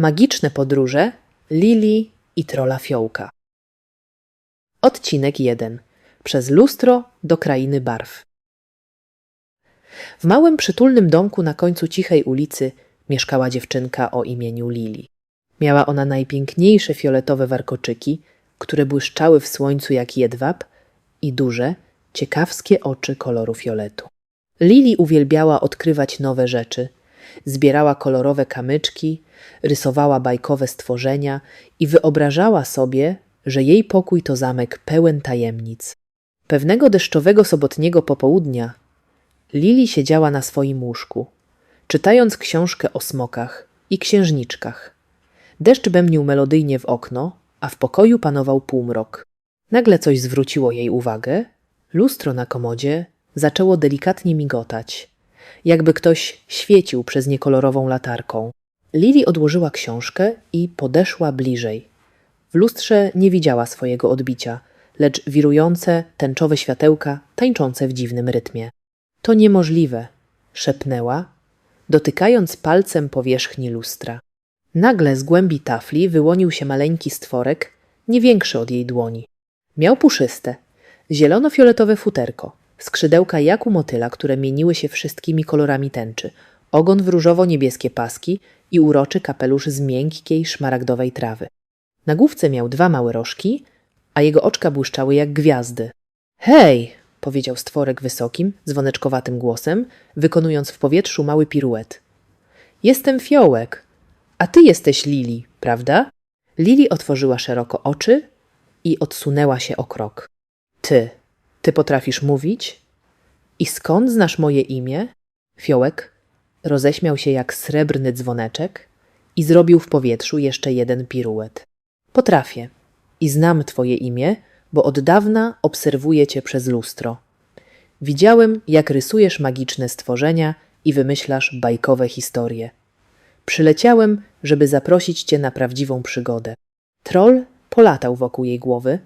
Magiczne podróże Lili i trola fiołka. Odcinek 1. Przez lustro do krainy barw. W małym przytulnym domku na końcu cichej ulicy mieszkała dziewczynka o imieniu Lili. Miała ona najpiękniejsze fioletowe warkoczyki, które błyszczały w słońcu jak jedwab i duże, ciekawskie oczy koloru fioletu. Lili uwielbiała odkrywać nowe rzeczy. Zbierała kolorowe kamyczki, rysowała bajkowe stworzenia i wyobrażała sobie, że jej pokój to zamek pełen tajemnic. Pewnego deszczowego sobotniego popołudnia Lili siedziała na swoim łóżku, czytając książkę o smokach i księżniczkach. Deszcz bębnił melodyjnie w okno, a w pokoju panował półmrok. Nagle coś zwróciło jej uwagę. Lustro na komodzie zaczęło delikatnie migotać, jakby ktoś świecił przez nie kolorową latarką. Lili odłożyła książkę i podeszła bliżej. W lustrze nie widziała swojego odbicia, lecz wirujące, tęczowe światełka tańczące w dziwnym rytmie. To niemożliwe, szepnęła, dotykając palcem powierzchni lustra. Nagle z głębi tafli wyłonił się maleńki stworek, nie większy od jej dłoni. Miał puszyste, zielono-fioletowe futerko, skrzydełka jak u motyla, które mieniły się wszystkimi kolorami tęczy, ogon w różowo-niebieskie paski i uroczy kapelusz z miękkiej, szmaragdowej trawy. Na główce miał dwa małe rożki, a jego oczka błyszczały jak gwiazdy. Hej! powiedział stworek wysokim, dzwoneczkowatym głosem, wykonując w powietrzu mały piruet. Jestem fiołek, a ty jesteś Lili, prawda? Lili otworzyła szeroko oczy i odsunęła się o krok. Ty, ty potrafisz mówić? I skąd znasz moje imię? Fiołek roześmiał się jak srebrny dzwoneczek i zrobił w powietrzu jeszcze jeden piruet. Potrafię i znam twoje imię, bo od dawna obserwuję cię przez lustro. Widziałem, jak rysujesz magiczne stworzenia i wymyślasz bajkowe historie. Przyleciałem, żeby zaprosić cię na prawdziwą przygodę. Troll polatał wokół jej głowy,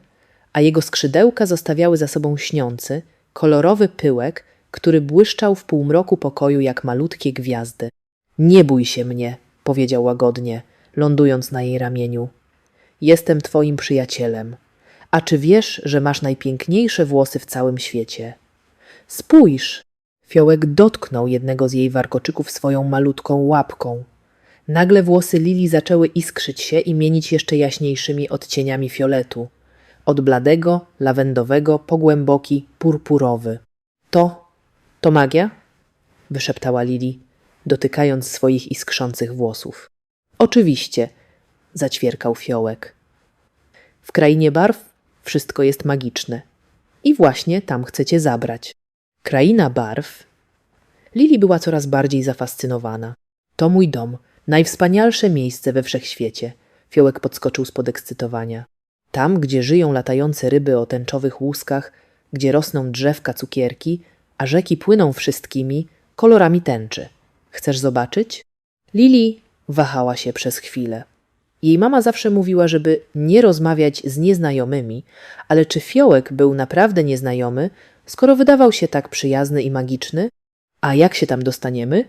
a jego skrzydełka zostawiały za sobą śniący, kolorowy pyłek, który błyszczał w półmroku pokoju jak malutkie gwiazdy. Nie bój się mnie, powiedział łagodnie, lądując na jej ramieniu. Jestem twoim przyjacielem. A czy wiesz, że masz najpiękniejsze włosy w całym świecie? Spójrz! Fiołek dotknął jednego z jej warkoczyków swoją malutką łapką. Nagle włosy Lili zaczęły iskrzyć się i mienić jeszcze jaśniejszymi odcieniami fioletu. Od bladego, lawendowego po głęboki, purpurowy. To, to magia? wyszeptała Lili, dotykając swoich iskrzących włosów. Oczywiście, zaćwierkał fiołek. W krainie barw wszystko jest magiczne. I właśnie tam chcecie zabrać. Kraina barw. Lili była coraz bardziej zafascynowana. To mój dom, najwspanialsze miejsce we wszechświecie. Fiołek podskoczył z podekscytowania. Tam, gdzie żyją latające ryby o tęczowych łuskach, gdzie rosną drzewka cukierki, a rzeki płyną wszystkimi kolorami tęczy. Chcesz zobaczyć? Lili wahała się przez chwilę. Jej mama zawsze mówiła, żeby nie rozmawiać z nieznajomymi, ale czy fiołek był naprawdę nieznajomy, skoro wydawał się tak przyjazny i magiczny? A jak się tam dostaniemy?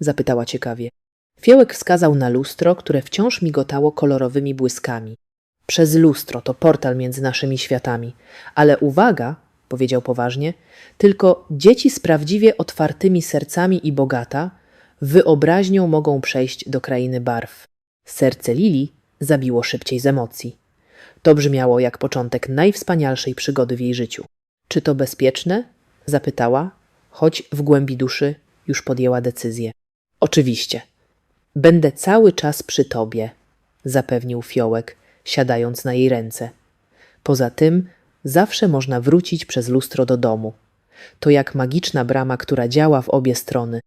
zapytała ciekawie. Fiołek wskazał na lustro, które wciąż migotało kolorowymi błyskami. Przez lustro to portal między naszymi światami. Ale uwaga, powiedział poważnie, tylko dzieci z prawdziwie otwartymi sercami i bogata wyobraźnią mogą przejść do krainy barw. Serce Lili zabiło szybciej z emocji. To brzmiało jak początek najwspanialszej przygody w jej życiu. Czy to bezpieczne? zapytała, choć w głębi duszy już podjęła decyzję. Oczywiście. Będę cały czas przy tobie, zapewnił fiołek, siadając na jej ręce. Poza tym zawsze można wrócić przez lustro do domu. To jak magiczna brama, która działa w obie strony.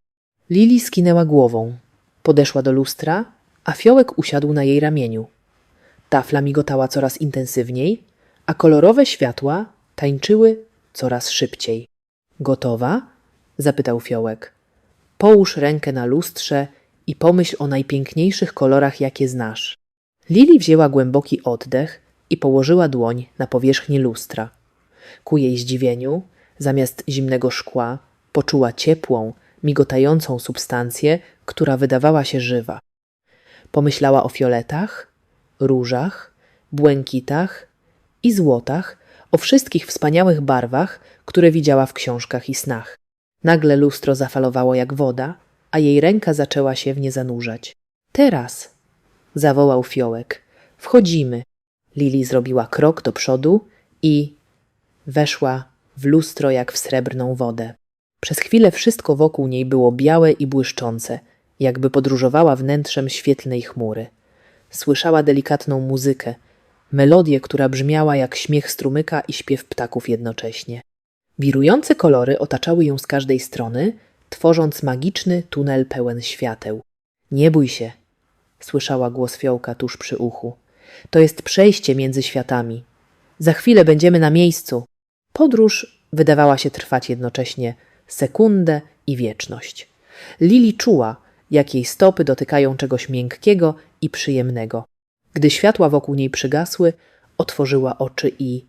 Lili skinęła głową, podeszła do lustra, a fiołek usiadł na jej ramieniu. Tafla migotała coraz intensywniej, a kolorowe światła tańczyły coraz szybciej. Gotowa? zapytał fiołek. Połóż rękę na lustrze i pomyśl o najpiękniejszych kolorach, jakie znasz. Lili wzięła głęboki oddech i położyła dłoń na powierzchni lustra. Ku jej zdziwieniu, zamiast zimnego szkła, poczuła ciepłą, migotającą substancję, która wydawała się żywa. Pomyślała o fioletach, różach, błękitach i złotach, o wszystkich wspaniałych barwach, które widziała w książkach i snach. Nagle lustro zafalowało jak woda, a jej ręka zaczęła się w nie zanurzać. Teraz, zawołał fiołek, wchodzimy. Lili zrobiła krok do przodu i weszła w lustro jak w srebrną wodę. Przez chwilę wszystko wokół niej było białe i błyszczące, jakby podróżowała wnętrzem świetlnej chmury. Słyszała delikatną muzykę, melodię, która brzmiała jak śmiech strumyka i śpiew ptaków jednocześnie. Wirujące kolory otaczały ją z każdej strony, tworząc magiczny tunel pełen świateł. Nie bój się, słyszała głos fiołka tuż przy uchu. To jest przejście między światami. Za chwilę będziemy na miejscu. Podróż wydawała się trwać jednocześnie sekundę i wieczność. Lili czuła, jak jej stopy dotykają czegoś miękkiego i przyjemnego. Gdy światła wokół niej przygasły, otworzyła oczy i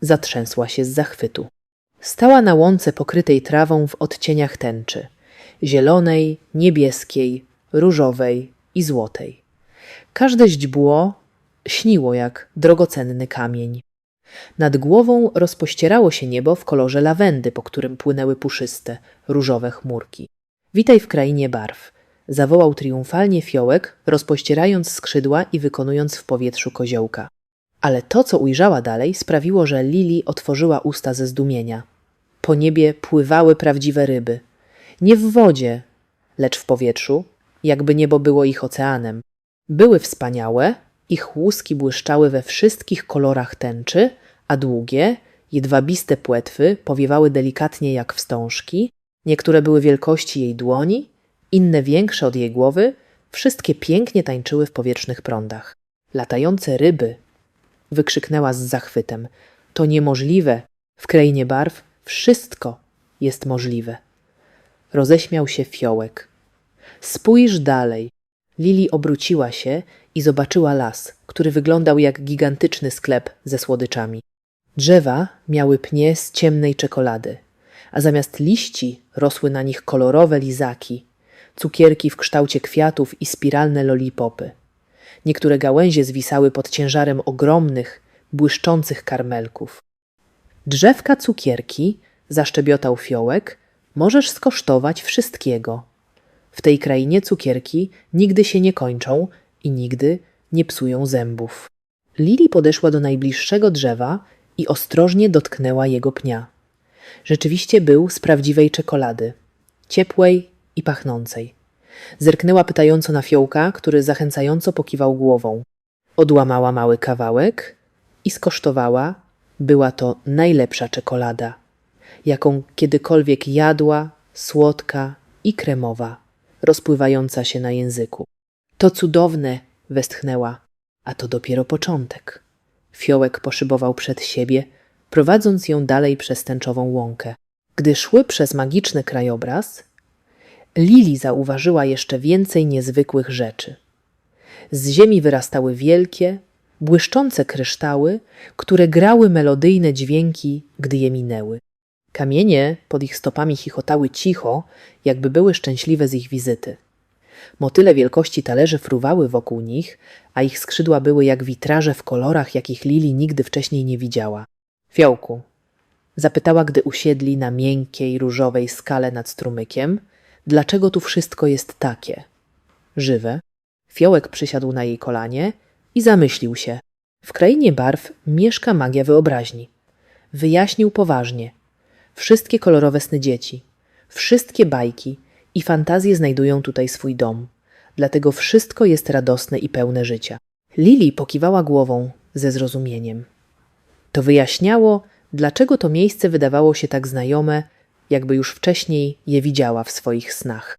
zatrzęsła się z zachwytu. Stała na łące pokrytej trawą w odcieniach tęczy zielonej, niebieskiej, różowej i złotej. Każde źdźbło śniło jak drogocenny kamień. Nad głową rozpościerało się niebo w kolorze lawendy, po którym płynęły puszyste, różowe chmurki. Witaj w krainie barw, zawołał triumfalnie fiołek, rozpościerając skrzydła i wykonując w powietrzu koziołka. Ale to, co ujrzała dalej, sprawiło, że Lili otworzyła usta ze zdumienia. Po niebie pływały prawdziwe ryby. Nie w wodzie, lecz w powietrzu, jakby niebo było ich oceanem. Były wspaniałe, ich łuski błyszczały we wszystkich kolorach tęczy, a długie, jedwabiste płetwy powiewały delikatnie jak wstążki, niektóre były wielkości jej dłoni, inne większe od jej głowy, wszystkie pięknie tańczyły w powietrznych prądach. Latające ryby! wykrzyknęła z zachwytem. To niemożliwe. W krainie barw wszystko jest możliwe. Roześmiał się fiołek. Spójrz dalej. Lili obróciła się i zobaczyła las, który wyglądał jak gigantyczny sklep ze słodyczami. Drzewa miały pnie z ciemnej czekolady, a zamiast liści rosły na nich kolorowe lizaki, cukierki w kształcie kwiatów i spiralne lollipopy. Niektóre gałęzie zwisały pod ciężarem ogromnych, błyszczących karmelków. Drzewka cukierki, zaszczebiotał fiołek, możesz skosztować wszystkiego. W tej krainie cukierki nigdy się nie kończą i nigdy nie psują zębów. Lili podeszła do najbliższego drzewa i ostrożnie dotknęła jego pnia. Rzeczywiście był z prawdziwej czekolady, ciepłej i pachnącej. Zerknęła pytająco na fiołka, który zachęcająco pokiwał głową. Odłamała mały kawałek i skosztowała. Była to najlepsza czekolada, jaką kiedykolwiek jadła, słodka i kremowa, rozpływająca się na języku. To cudowne, westchnęła, a to dopiero początek. Fiołek poszybował przed siebie, prowadząc ją dalej przez tęczową łąkę. Gdy szły przez magiczny krajobraz, Lili zauważyła jeszcze więcej niezwykłych rzeczy. Z ziemi wyrastały wielkie, błyszczące kryształy, które grały melodyjne dźwięki, gdy je minęły. Kamienie pod ich stopami chichotały cicho, jakby były szczęśliwe z ich wizyty. Motyle wielkości talerzy fruwały wokół nich, a ich skrzydła były jak witraże w kolorach, jakich Lili nigdy wcześniej nie widziała. Fiołku, zapytała, gdy usiedli na miękkiej, różowej skale nad strumykiem, dlaczego tu wszystko jest takie? Żywe. Fiołek przysiadł na jej kolanie i zamyślił się. W krainie barw mieszka magia wyobraźni. Wyjaśnił poważnie. Wszystkie kolorowe sny dzieci, wszystkie bajki i fantazje znajdują tutaj swój dom. Dlatego wszystko jest radosne i pełne życia. Lili pokiwała głową ze zrozumieniem. To wyjaśniało, dlaczego to miejsce wydawało się tak znajome, jakby już wcześniej je widziała w swoich snach.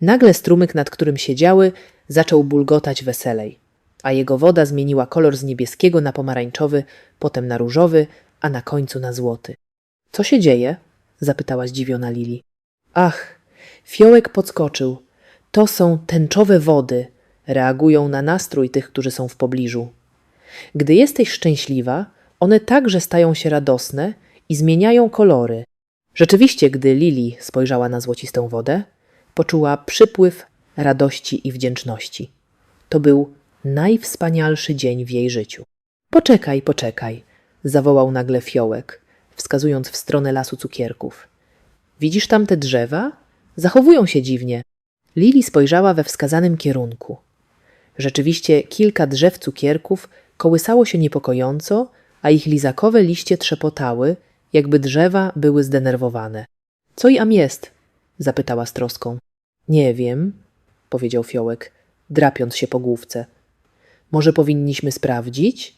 Nagle strumyk, nad którym siedziały, zaczął bulgotać weselej, a jego woda zmieniła kolor z niebieskiego na pomarańczowy, potem na różowy, a na końcu na złoty. Co się dzieje? zapytała zdziwiona Lili. Ach, fiołek podskoczył. To są tęczowe wody, reagują na nastrój tych, którzy są w pobliżu. Gdy jesteś szczęśliwa, one także stają się radosne i zmieniają kolory. Rzeczywiście, gdy Lili spojrzała na złocistą wodę, poczuła przypływ radości i wdzięczności. To był najwspanialszy dzień w jej życiu. Poczekaj, poczekaj, zawołał nagle fiołek, wskazując w stronę lasu cukierków. Widzisz tam te drzewa? Zachowują się dziwnie. Lili spojrzała we wskazanym kierunku. Rzeczywiście kilka drzew cukierków kołysało się niepokojąco, a ich lizakowe liście trzepotały, jakby drzewa były zdenerwowane. Co i am jest? zapytała z troską. Nie wiem, powiedział fiołek, drapiąc się po główce. Może powinniśmy sprawdzić?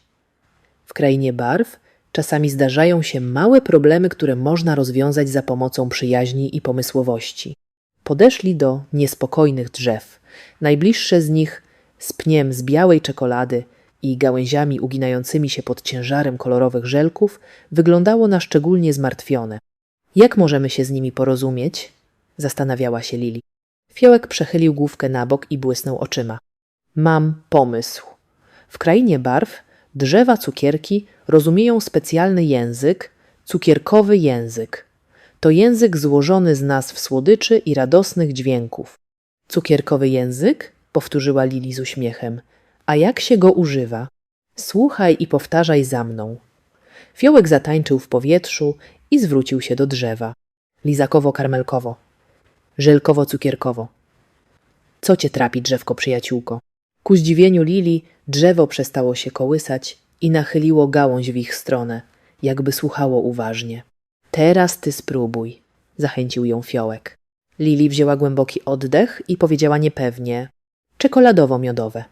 W krainie barw czasami zdarzają się małe problemy, które można rozwiązać za pomocą przyjaźni i pomysłowości. Podeszli do niespokojnych drzew. Najbliższe z nich z pniem z białej czekolady i gałęziami uginającymi się pod ciężarem kolorowych żelków wyglądało na szczególnie zmartwione. Jak możemy się z nimi porozumieć? zastanawiała się Lili. Fiołek przechylił główkę na bok i błysnął oczyma. Mam pomysł. W krainie barw drzewa cukierki rozumieją specjalny język, cukierkowy język. To język złożony z nazw słodyczy i radosnych dźwięków. Cukierkowy język? powtórzyła Lili z uśmiechem. A jak się go używa? Słuchaj i powtarzaj za mną. Fiołek zatańczył w powietrzu i zwrócił się do drzewa. Lizakowo-karmelkowo. Żelkowo-cukierkowo. Co cię trapi, drzewko przyjaciółko? Ku zdziwieniu Lili drzewo przestało się kołysać i nachyliło gałąź w ich stronę, jakby słuchało uważnie. Teraz ty spróbuj, zachęcił ją fiołek. Lili wzięła głęboki oddech i powiedziała niepewnie: Czekoladowo-miodowe.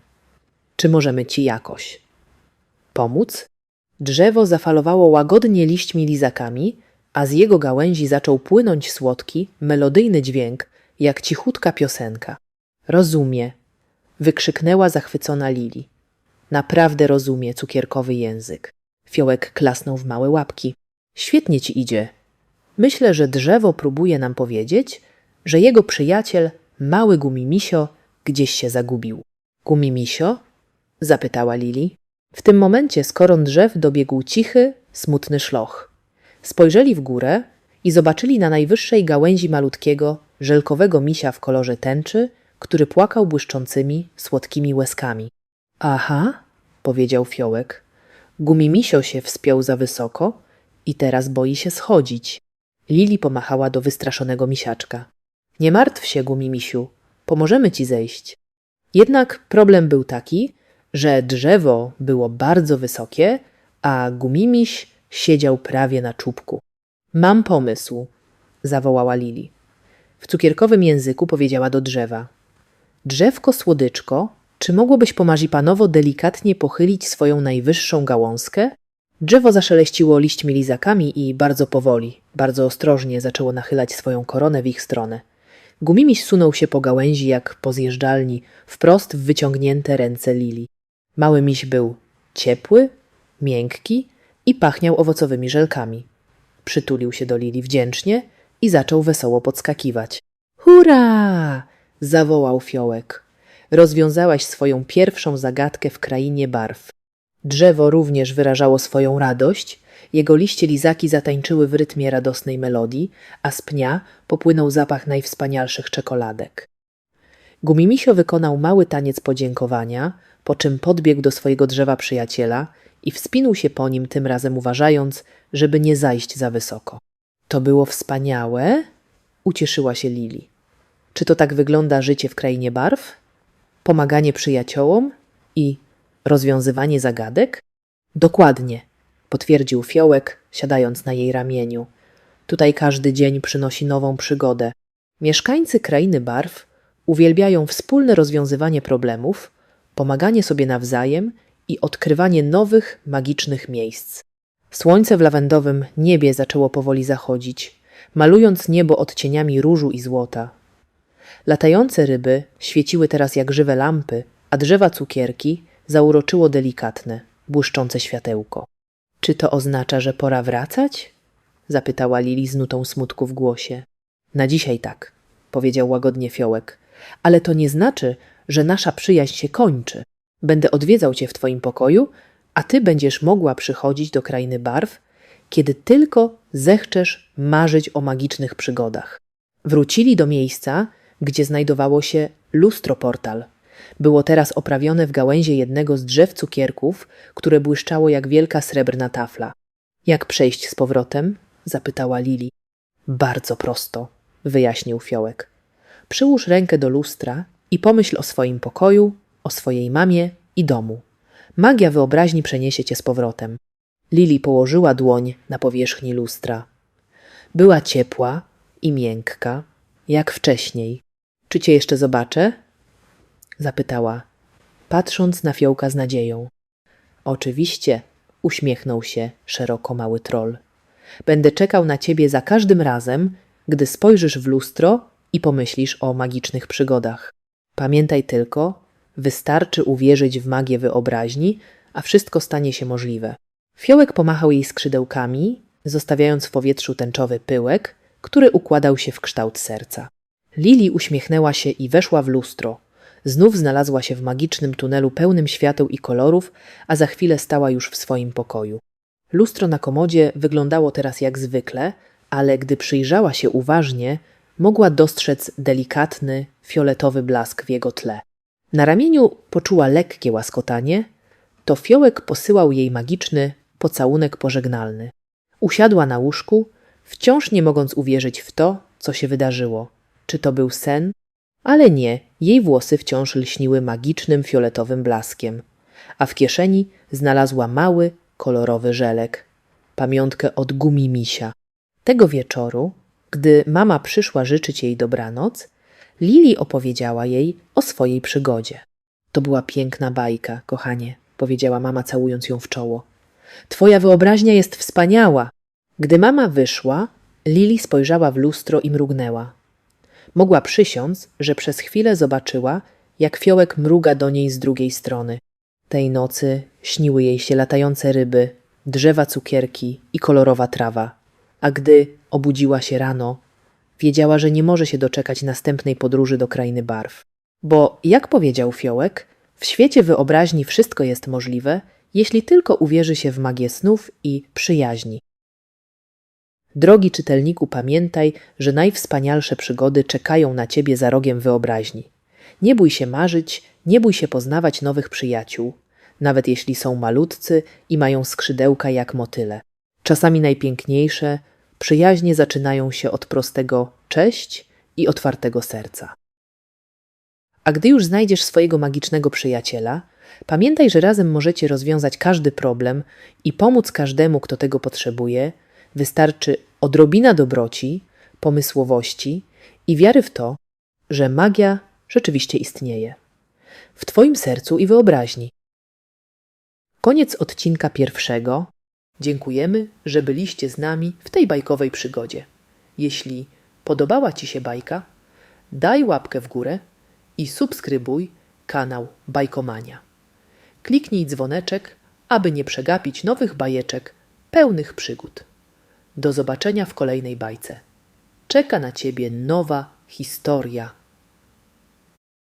Czy możemy ci jakoś pomóc? Drzewo zafalowało łagodnie liśćmi lizakami, a z jego gałęzi zaczął płynąć słodki, melodyjny dźwięk, jak cichutka piosenka. Rozumie, wykrzyknęła zachwycona Lili. Naprawdę rozumie cukierkowy język. Fiołek klasnął w małe łapki. Świetnie ci idzie. Myślę, że drzewo próbuje nam powiedzieć, że jego przyjaciel, mały gumimisio, gdzieś się zagubił. Gumimisio? zapytała Lili. W tym momencie z koron drzew dobiegł cichy, smutny szloch. Spojrzeli w górę i zobaczyli na najwyższej gałęzi malutkiego, żelkowego misia w kolorze tęczy, który płakał błyszczącymi, słodkimi łezkami. Aha, powiedział fiołek. Gumimisio się wspiął za wysoko i teraz boi się schodzić. Lili pomachała do wystraszonego misiaczka. Nie martw się, Gumimisiu, pomożemy ci zejść. Jednak problem był taki, że drzewo było bardzo wysokie, a Gumimiś siedział prawie na czubku. Mam pomysł, zawołała Lili. W cukierkowym języku powiedziała do drzewa. Drzewko słodyczko, czy mogłobyś pomarzipanowo delikatnie pochylić swoją najwyższą gałązkę? Drzewo zaszeleściło liśćmi lizakami i bardzo powoli, bardzo ostrożnie zaczęło nachylać swoją koronę w ich stronę. Gumimiś sunął się po gałęzi jak po zjeżdżalni, wprost w wyciągnięte ręce Lili. Mały miś był ciepły, miękki i pachniał owocowymi żelkami. Przytulił się do Lili wdzięcznie i zaczął wesoło podskakiwać. Hurra! Zawołał fiołek. Rozwiązałaś swoją pierwszą zagadkę w krainie barw. Drzewo również wyrażało swoją radość, jego liście lizaki zatańczyły w rytmie radosnej melodii, a z pnia popłynął zapach najwspanialszych czekoladek. Gumimisio wykonał mały taniec podziękowania, po czym podbiegł do swojego drzewa przyjaciela i wspinął się po nim, tym razem uważając, żeby nie zajść za wysoko. To było wspaniałe? Ucieszyła się Lili. Czy to tak wygląda życie w krainie barw? Pomaganie przyjaciołom i rozwiązywanie zagadek? Dokładnie, potwierdził fiołek, siadając na jej ramieniu. Tutaj każdy dzień przynosi nową przygodę. Mieszkańcy krainy barw uwielbiają wspólne rozwiązywanie problemów, pomaganie sobie nawzajem i odkrywanie nowych, magicznych miejsc. Słońce w lawendowym niebie zaczęło powoli zachodzić, malując niebo odcieniami różu i złota. Latające ryby świeciły teraz jak żywe lampy, a drzewa cukierki zauroczyło delikatne, błyszczące światełko. Czy to oznacza, że pora wracać? zapytała Lili z nutą smutku w głosie. Na dzisiaj tak, powiedział łagodnie fiołek, ale to nie znaczy, że nasza przyjaźń się kończy. Będę odwiedzał cię w twoim pokoju, a ty będziesz mogła przychodzić do krainy barw, kiedy tylko zechczesz marzyć o magicznych przygodach. Wrócili do miejsca, gdzie znajdowało się lustro portal. Było teraz oprawione w gałęzie jednego z drzew cukierków, które błyszczało jak wielka srebrna tafla. Jak przejść z powrotem? zapytała Lili. Bardzo prosto, wyjaśnił Fiołek. Przyłóż rękę do lustra i pomyśl o swoim pokoju, o swojej mamie i domu. Magia wyobraźni przeniesie cię z powrotem. Lili położyła dłoń na powierzchni lustra. Była ciepła i miękka, jak wcześniej. Czy cię jeszcze zobaczę? zapytała, patrząc na fiołka z nadzieją. Oczywiście, uśmiechnął się szeroko mały troll. Będę czekał na ciebie za każdym razem, gdy spojrzysz w lustro i pomyślisz o magicznych przygodach. Pamiętaj tylko, wystarczy uwierzyć w magię wyobraźni, a wszystko stanie się możliwe. Fiołek pomachał jej skrzydełkami, zostawiając w powietrzu tęczowy pyłek, który układał się w kształt serca. Lili uśmiechnęła się i weszła w lustro. Znów znalazła się w magicznym tunelu pełnym świateł i kolorów, a za chwilę stała już w swoim pokoju. Lustro na komodzie wyglądało teraz jak zwykle, ale gdy przyjrzała się uważnie, mogła dostrzec delikatny, fioletowy blask w jego tle. Na ramieniu poczuła lekkie łaskotanie, to fiołek posyłał jej magiczny pocałunek pożegnalny. Usiadła na łóżku, wciąż nie mogąc uwierzyć w to, co się wydarzyło. Czy to był sen? Ale nie, jej włosy wciąż lśniły magicznym fioletowym blaskiem, a w kieszeni znalazła mały, kolorowy żelek, pamiątkę od gumimisia. Tego wieczoru, gdy mama przyszła życzyć jej dobranoc, Lili opowiedziała jej o swojej przygodzie. To była piękna bajka, kochanie, powiedziała mama, całując ją w czoło. Twoja wyobraźnia jest wspaniała. Gdy mama wyszła, Lili spojrzała w lustro i mrugnęła. Mogła przysiąc, że przez chwilę zobaczyła, jak fiołek mruga do niej z drugiej strony. Tej nocy śniły jej się latające ryby, drzewa cukierki i kolorowa trawa. A gdy obudziła się rano, wiedziała, że nie może się doczekać następnej podróży do krainy barw. Bo, jak powiedział fiołek, w świecie wyobraźni wszystko jest możliwe, jeśli tylko uwierzy się w magię snów i przyjaźni. Drogi czytelniku, pamiętaj, że najwspanialsze przygody czekają na ciebie za rogiem wyobraźni. Nie bój się marzyć, nie bój się poznawać nowych przyjaciół, nawet jeśli są malutcy i mają skrzydełka jak motyle. Czasami najpiękniejsze przyjaźnie zaczynają się od prostego cześć i otwartego serca. A gdy już znajdziesz swojego magicznego przyjaciela, pamiętaj, że razem możecie rozwiązać każdy problem i pomóc każdemu, kto tego potrzebuje. Wystarczy odrobina dobroci, pomysłowości i wiary w to, że magia rzeczywiście istnieje. W Twoim sercu i wyobraźni. Koniec odcinka pierwszego. Dziękujemy, że byliście z nami w tej bajkowej przygodzie. Jeśli podobała Ci się bajka, daj łapkę w górę i subskrybuj kanał Bajkomania. Kliknij dzwoneczek, aby nie przegapić nowych bajeczek pełnych przygód. Do zobaczenia w kolejnej bajce. Czeka na Ciebie nowa historia